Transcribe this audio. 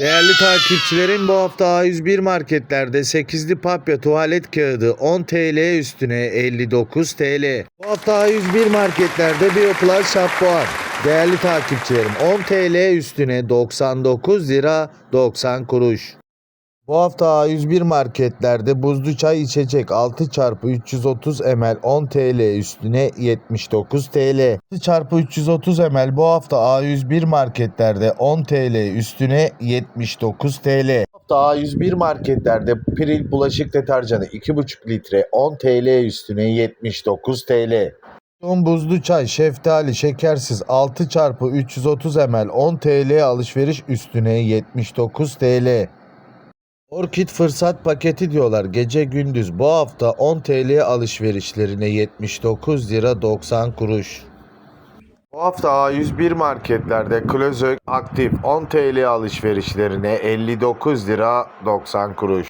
Değerli takipçilerim bu hafta A101 marketlerde 8'li papya tuvalet kağıdı 10 TL üstüne 59 TL. Bu hafta A101 marketlerde Bioplus şampuan. Değerli takipçilerim 10 TL üstüne 99 lira 90 kuruş. Bu hafta A101 marketlerde buzlu çay içecek 6 çarpı 330 ml 10 TL üstüne 79 TL. 6 çarpı 330 ml bu hafta A101 marketlerde 10 TL üstüne 79 TL. Bu hafta A101 marketlerde Piril bulaşık deterjanı 2,5 litre 10 TL üstüne 79 TL. Son buzlu çay, şeftali, şekersiz 6 çarpı 330 ml 10 TL alışveriş üstüne 79 TL. Orkid fırsat paketi diyorlar gece gündüz bu hafta 10 TL alışverişlerine 79 lira 90 kuruş. Bu hafta A101 marketlerde Klozök aktif 10 TL alışverişlerine 59 lira 90 kuruş.